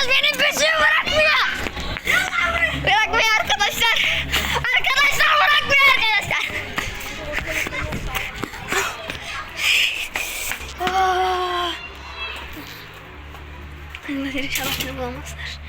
Yılmaz benim peşimi bırakmıyor. Bırakmıyor arkadaşlar. Arkadaşlar bırakmıyor arkadaşlar. Ah. Ben Bunlar inşallah bulamazlar.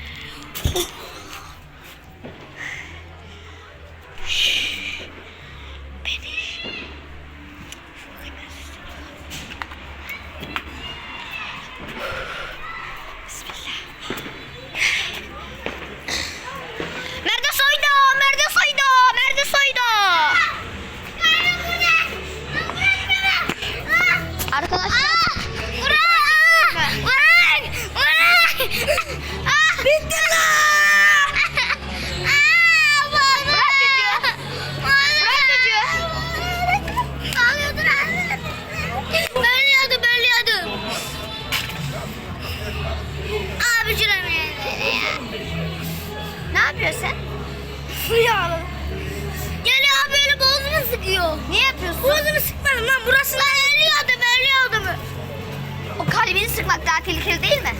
Yapıyorsun sen? Ya. Geliyor abi böyle boğazımı sıkıyor. Ne yapıyorsun? Boğazımı sıkmadım lan burası. Lan ölüyordu ölüyordu mu? O kalbini sıkmak daha tehlikeli değil mi?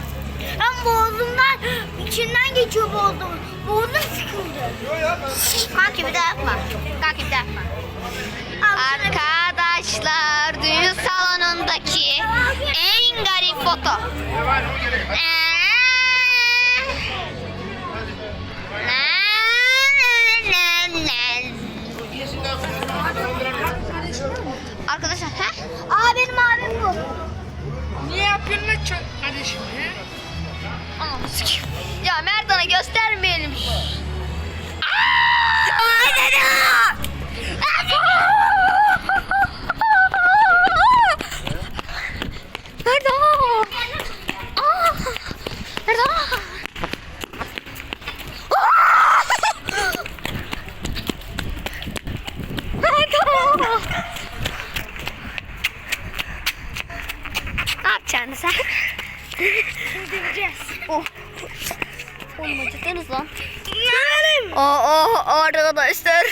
Ben boğazımdan içinden geçiyor boğazım. Boğazım sıkıldı. Kanki bir daha yapma. Kanki bir daha yapma. Arkadaşlar düğün salonundaki en garip foto. Arkadaşlar he? Aa benim abim bu. Niye yapıyorsun lan çok kardeşim? Anam sikeyim. Ya Merdan'a göstermeyelim. Yapacaksın sen? Gideceğiz. Oh. Oğlum acıktınız lan. Oh oh arkadaşlar.